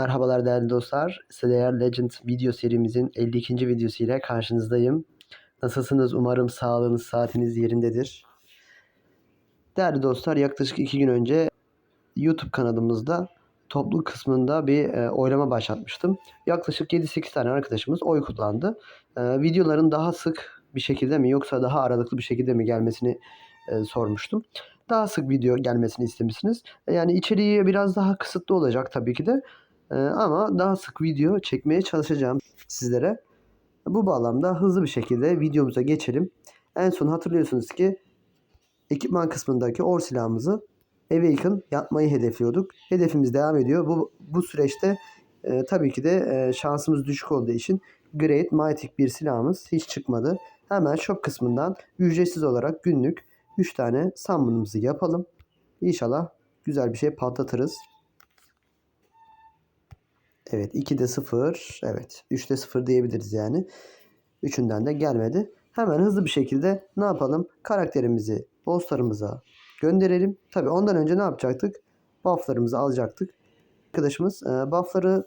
Merhabalar değerli dostlar. Slayer Legend video serimizin 52. videosu ile karşınızdayım. Nasılsınız? Umarım sağlığınız, saatiniz yerindedir. Değerli dostlar yaklaşık 2 gün önce YouTube kanalımızda toplu kısmında bir e, oylama başlatmıştım. Yaklaşık 7-8 tane arkadaşımız oy kullandı. E, videoların daha sık bir şekilde mi yoksa daha aralıklı bir şekilde mi gelmesini e, sormuştum. Daha sık video gelmesini istemişsiniz. E, Yani içeriği biraz daha kısıtlı olacak tabii ki de. Ee, ama daha sık video çekmeye çalışacağım sizlere. Bu bağlamda hızlı bir şekilde videomuza geçelim. En son hatırlıyorsunuz ki ekipman kısmındaki or silahımızı Awaken yapmayı hedefliyorduk. Hedefimiz devam ediyor. Bu, bu süreçte e, tabii ki de e, şansımız düşük olduğu için Great Mythic bir silahımız hiç çıkmadı. Hemen shop kısmından ücretsiz olarak günlük 3 tane summon'ımızı yapalım. İnşallah güzel bir şey patlatırız. Evet 2'de 0. Evet 3'te 0 diyebiliriz yani. Üçünden de gelmedi. Hemen hızlı bir şekilde ne yapalım? Karakterimizi bosslarımıza gönderelim. Tabi ondan önce ne yapacaktık? Bufflarımızı alacaktık. Arkadaşımız e, buffları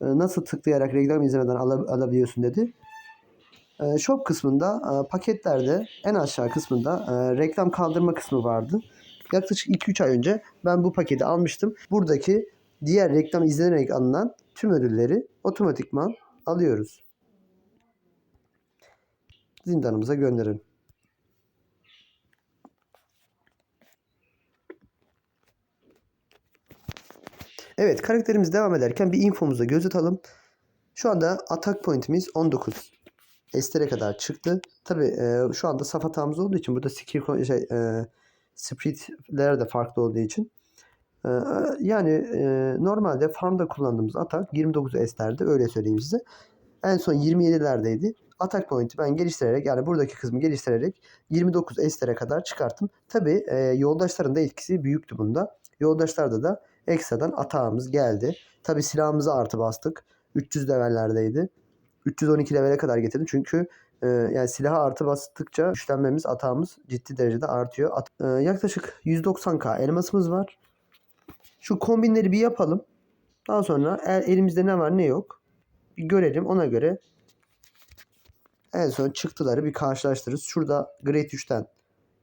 e, nasıl tıklayarak reklam izlemeden ala- alabiliyorsun dedi. E, shop kısmında e, paketlerde en aşağı kısmında reklam kaldırma kısmı vardı. Yaklaşık 2-3 ay önce ben bu paketi almıştım. Buradaki diğer reklam izlenerek alınan tüm ödülleri otomatikman alıyoruz. Zindanımıza gönderin. Evet karakterimiz devam ederken bir infomuza göz atalım. Şu anda atak pointimiz 19. Estere kadar çıktı. Tabi şu anda saf hatamız olduğu için burada skill şey, e, splitler de farklı olduğu için Yani e, normalde farmda kullandığımız atak 29 S'lerde öyle söyleyeyim size. En son 27'lerdeydi. Atak point'i ben geliştirerek yani buradaki kısmı geliştirerek 29 S'lere kadar çıkarttım. Tabi e, yoldaşların da etkisi büyüktü bunda. Yoldaşlarda da ekstradan atağımız geldi. Tabi silahımızı artı bastık. 300 levellerdeydi. 312 levele kadar getirdim. Çünkü e, yani silaha artı bastıkça güçlenmemiz atağımız ciddi derecede artıyor. At- e, yaklaşık 190k elmasımız var. Şu kombinleri bir yapalım. Daha sonra el- elimizde ne var ne yok bir görelim. Ona göre en son çıktıları bir karşılaştırırız. Şurada Great 3'ten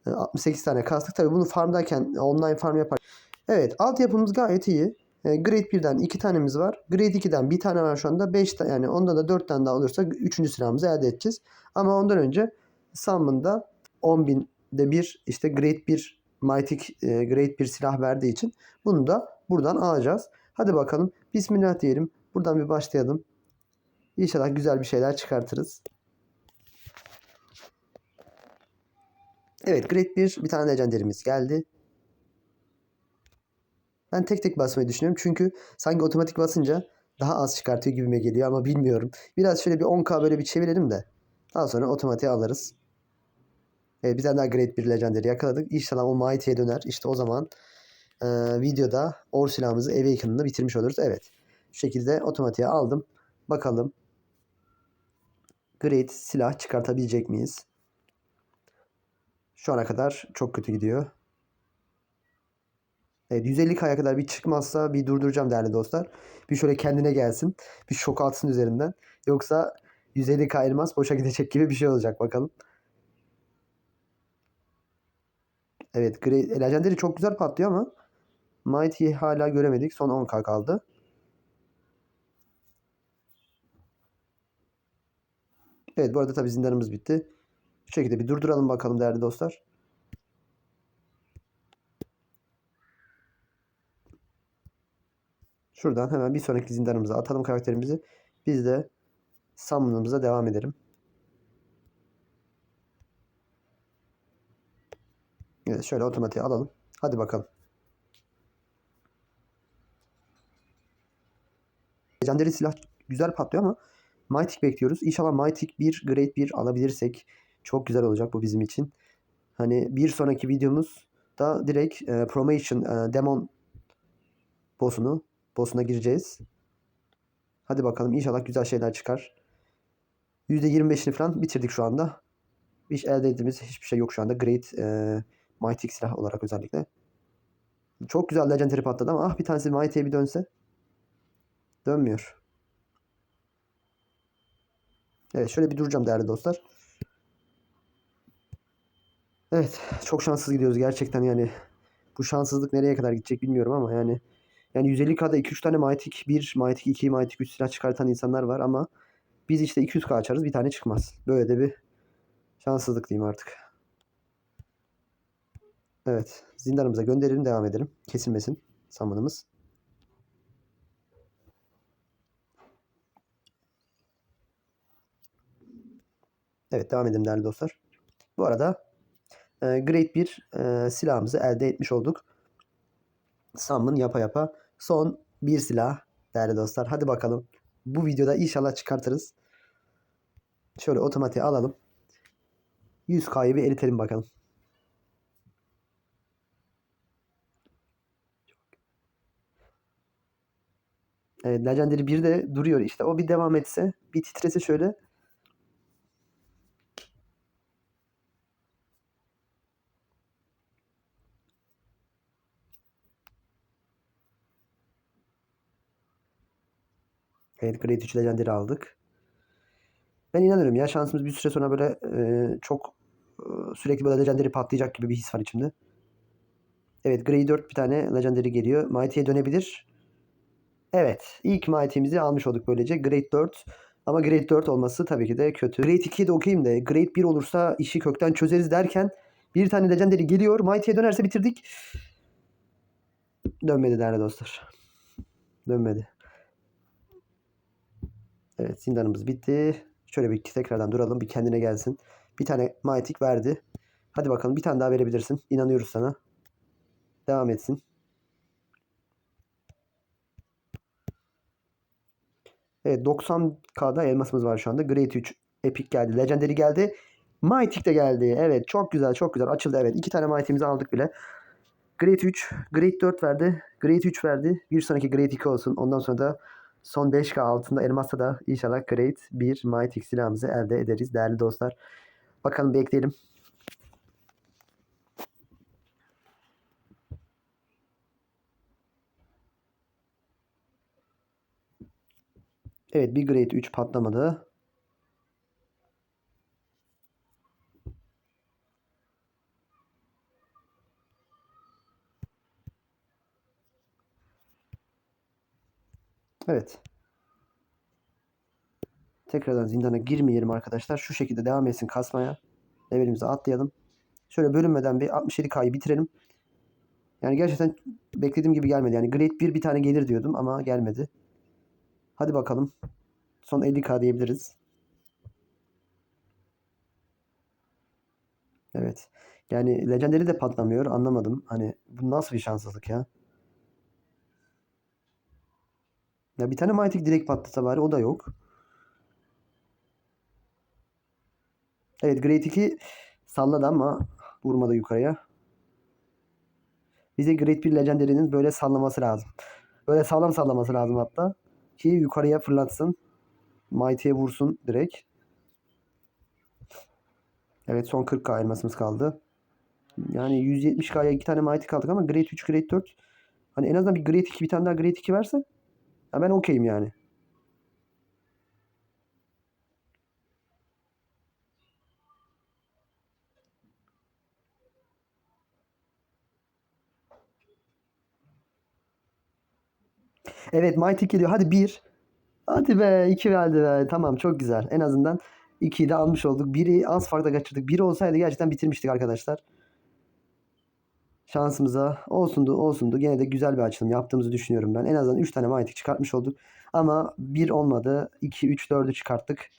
e, 68 tane kastık. Tabii bunu farmdayken online farm yapar. Evet altyapımız gayet iyi. E, Grade 1'den 2 tanemiz var. Grade 2'den bir tane var şu anda. 5 tane yani onda da 4 tane daha olursa 3. silahımızı elde edeceğiz. Ama ondan önce Summon'da 10.000'de bir işte Grade 1 Mythic e, Grade 1 silah verdiği için bunu da buradan alacağız. Hadi bakalım. Bismillah diyelim. Buradan bir başlayalım. İnşallah güzel bir şeyler çıkartırız. Evet Grade 1 bir tane legenderimiz geldi. Ben tek tek basmayı düşünüyorum. Çünkü sanki otomatik basınca daha az çıkartıyor gibime geliyor ama bilmiyorum. Biraz şöyle bir 10k böyle bir çevirelim de. Daha sonra otomatiğe alırız. Evet, bir tane daha Grade 1 Legendary yakaladık. İnşallah o Mighty'ye döner. İşte o zaman e, videoda Or silahımızı Awaken'ını bitirmiş oluruz. Evet. Şu şekilde otomatiğe aldım. Bakalım. Great silah çıkartabilecek miyiz? Şu ana kadar çok kötü gidiyor. Evet 150 kaya kadar bir çıkmazsa bir durduracağım değerli dostlar. Bir şöyle kendine gelsin. Bir şok atsın üzerinden. Yoksa 150 k elmas boşa gidecek gibi bir şey olacak bakalım. Evet Grey, Legendary çok güzel patlıyor ama Mighty'yi hala göremedik. Son 10k kaldı. Evet bu arada tabi zindanımız bitti. Şu şekilde bir durduralım bakalım değerli dostlar. Şuradan hemen bir sonraki zindanımıza atalım karakterimizi. Biz de summon'ımıza devam edelim. Evet şöyle otomatiğe alalım. Hadi bakalım. Legendary silah güzel patlıyor ama Mythic bekliyoruz. İnşallah Mythic 1, Great 1 alabilirsek çok güzel olacak bu bizim için. Hani bir sonraki videomuz da direkt e, Promotion e, Demon boss'unu boss'una gireceğiz. Hadi bakalım inşallah güzel şeyler çıkar. %25'ini falan bitirdik şu anda. Hiç elde ettiğimiz hiçbir şey yok şu anda. Great e, Mythic silah olarak özellikle. Çok güzel Legendary patladı ama ah bir tanesi Mighty'ye bir dönse. Dönmüyor. Evet şöyle bir duracağım değerli dostlar. Evet çok şanssız gidiyoruz gerçekten yani. Bu şanssızlık nereye kadar gidecek bilmiyorum ama yani. Yani 150K'da 2-3 tane Mythic 1, Mythic 2, Mythic 3 silah çıkartan insanlar var ama biz işte 200K açarız bir tane çıkmaz. Böyle de bir şanssızlık diyeyim artık. Evet zindanımıza gönderelim devam edelim. Kesilmesin samanımız. Evet devam edelim değerli dostlar. Bu arada e, Grade 1 e, silahımızı elde etmiş olduk. Summon yapa yapa. Son bir silah değerli dostlar. Hadi bakalım. Bu videoda inşallah çıkartırız. Şöyle otomatiğe alalım. 100K'yı bir eritelim bakalım. Evet, Legendary 1 de duruyor işte. O bir devam etse, bir titrese şöyle. Evet, Grade 3 Legendary aldık. Ben inanıyorum ya şansımız bir süre sonra böyle e, çok e, sürekli böyle Legendary patlayacak gibi bir his var içimde. Evet, Grade 4 bir tane Legendary geliyor. Mighty'ye dönebilir. Evet. ilk Mighty'mizi almış olduk böylece. Grade 4. Ama Grade 4 olması tabii ki de kötü. Grade 2'ye de okuyayım da Grade 1 olursa işi kökten çözeriz derken bir tane Legendary geliyor. Mighty'ye dönerse bitirdik. Dönmedi değerli dostlar. Dönmedi. Evet zindanımız bitti. Şöyle bir tekrardan duralım. Bir kendine gelsin. Bir tane Mighty verdi. Hadi bakalım bir tane daha verebilirsin. İnanıyoruz sana. Devam etsin. Evet 90K'da elmasımız var şu anda. Great 3 Epic geldi. Legendary geldi. Mythic de geldi. Evet çok güzel çok güzel açıldı. Evet iki tane Mythic'imizi aldık bile. Great 3, Great 4 verdi. Great 3 verdi. Bir sonraki Great 2 olsun. Ondan sonra da son 5K altında elmasta da inşallah Great 1 Mythic silahımızı elde ederiz değerli dostlar. Bakalım bekleyelim. Evet bir Grade 3 patlamadı. Evet. Tekrardan zindana girmeyelim arkadaşlar. Şu şekilde devam etsin kasmaya. Levelimizi atlayalım. Şöyle bölünmeden bir 67K'yı bitirelim. Yani gerçekten beklediğim gibi gelmedi. Yani Grade 1 bir tane gelir diyordum ama gelmedi. Hadi bakalım. Son 50k diyebiliriz. Evet. Yani Legendary de patlamıyor. Anlamadım. Hani bu nasıl bir şanssızlık ya? Ya bir tane Mythic direkt patlasa bari o da yok. Evet Great 2 salladı ama vurmadı yukarıya. Bize Great 1 Legendary'nin böyle sallaması lazım. Böyle sağlam sallaması lazım hatta. Ki yukarıya fırlatsın. Mighty'ye vursun direkt. Evet son 40k elmasımız kaldı. Yani 170k'ya 2 tane Mighty kaldık ama Grade 3, Grade 4. Hani en azından bir Grade 2 bir tane daha Grade 2 verse ya ben okeyim yani. Evet Mighty geliyor. Hadi 1. Hadi be 2 verdi be. Tamam çok güzel. En azından 2'yi de almış olduk. Biri az farkla kaçırdık. Biri olsaydı gerçekten bitirmiştik arkadaşlar. Şansımıza olsundu olsundu. Gene de güzel bir açılım yaptığımızı düşünüyorum ben. En azından 3 tane Mythic çıkartmış olduk. Ama 1 olmadı. 2, 3, 4'ü çıkarttık.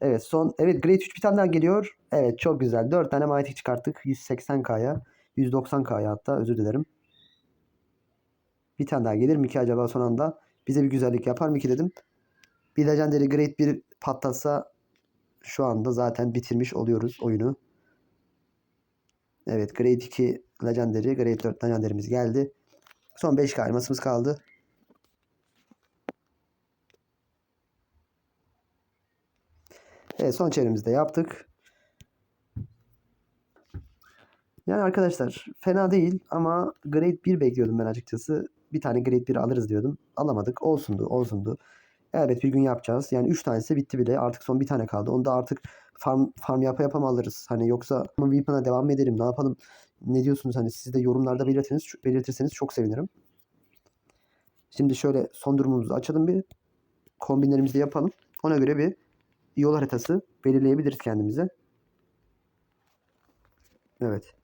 Evet son. Evet Great 3 bir tane daha geliyor. Evet çok güzel. 4 tane Mythic çıkarttık. 180K'ya. 190K'ya hatta özür dilerim. Bir tane daha gelir mi ki acaba son anda? Bize bir güzellik yapar mı ki dedim. Bir Legendary Grade 1 patlatsa şu anda zaten bitirmiş oluyoruz oyunu. Evet Grade 2 Legendary, Grade 4 Legendary'miz geldi. Son 5 elmasımız kaldı. Evet son çevremizi de yaptık. Yani arkadaşlar fena değil ama Grade 1 bekliyordum ben açıkçası. bir tane grade 1 alırız diyordum. Alamadık. Olsundu, olsundu. Evet bir gün yapacağız. Yani 3 tanesi bitti bile. Artık son bir tane kaldı. Onu da artık farm farm yapa yapa mı alırız? Hani yoksa Weapon'a devam mı edelim? Ne yapalım? Ne diyorsunuz? Hani siz de yorumlarda belirtirseniz, belirtirseniz çok sevinirim. Şimdi şöyle son durumumuzu açalım bir. Kombinlerimizi yapalım. Ona göre bir yol haritası belirleyebiliriz kendimize. Evet.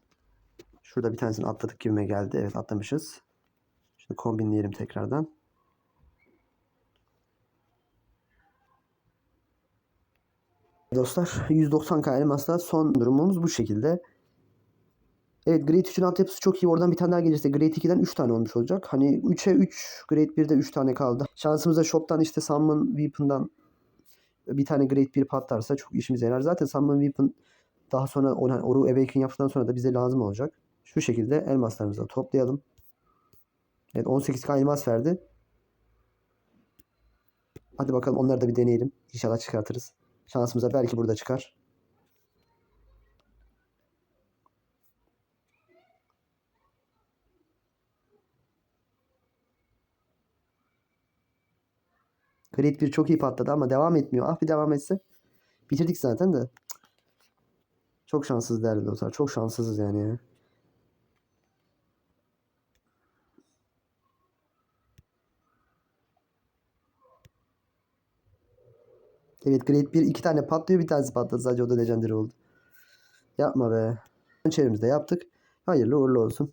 Şurada bir tanesini atladık gibime geldi. Evet atlamışız. Şimdi kombinleyelim tekrardan. Dostlar 190k elmasla son durumumuz bu şekilde. Evet Grade 3'ün altyapısı çok iyi. Oradan bir tane daha gelirse Grade 2'den 3 tane olmuş olacak. Hani 3'e 3, Grade 1'de 3 tane kaldı. Şansımıza shop'tan işte Summon Weapon'dan bir tane Grade 1 patlarsa çok işimize yarar. Zaten Summon Weapon daha sonra Oru Awaken yaptıktan sonra da bize lazım olacak. Şu şekilde elmaslarımızı da toplayalım. Evet 18k elmas verdi. Hadi bakalım onları da bir deneyelim. İnşallah çıkartırız. Şansımıza belki burada çıkar. Grade 1 çok iyi patladı ama devam etmiyor. Ah bir devam etse. Bitirdik zaten de. Çok şanssız değerli dostlar. Çok şanssızız yani ya. Evet Grade 1 iki tane patlıyor. Bir tanesi patladı. Sadece o da Legendary oldu. Yapma be. Çevremizde yaptık. Hayırlı uğurlu olsun.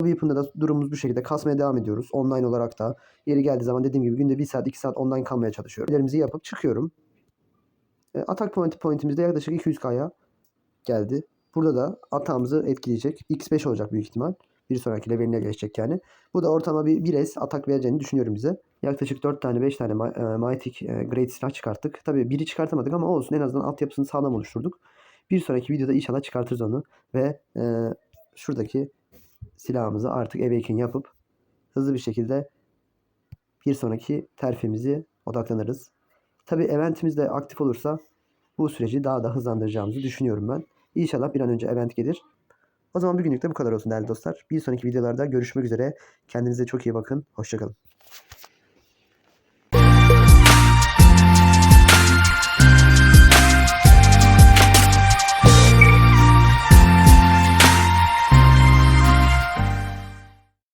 Weapon'da da durumumuz bu şekilde. Kasmaya devam ediyoruz. Online olarak da. Yeri geldiği zaman dediğim gibi günde 1 saat 2 saat online kalmaya çalışıyorum. Ellerimizi yapıp çıkıyorum. E, atak point pointimizde yaklaşık 200k'ya geldi. Burada da atağımızı etkileyecek. X5 olacak büyük ihtimal. Bir sonraki leveline geçecek yani. Bu da ortama bir 1S atak vereceğini düşünüyorum bize. Yaklaşık 4 tane 5 tane e, Mythic e, Great silah çıkarttık. Tabii biri çıkartamadık ama olsun en azından altyapısını sağlam oluşturduk. Bir sonraki videoda inşallah çıkartırız onu. Ve e, şuradaki silahımızı artık awaken yapıp hızlı bir şekilde bir sonraki terfimizi odaklanırız. Tabii eventimiz de aktif olursa bu süreci daha da hızlandıracağımızı düşünüyorum ben. İnşallah bir an önce event gelir. O zaman bugünlük de bu kadar olsun değerli dostlar. Bir sonraki videolarda görüşmek üzere. Kendinize çok iyi bakın. Hoşçakalın.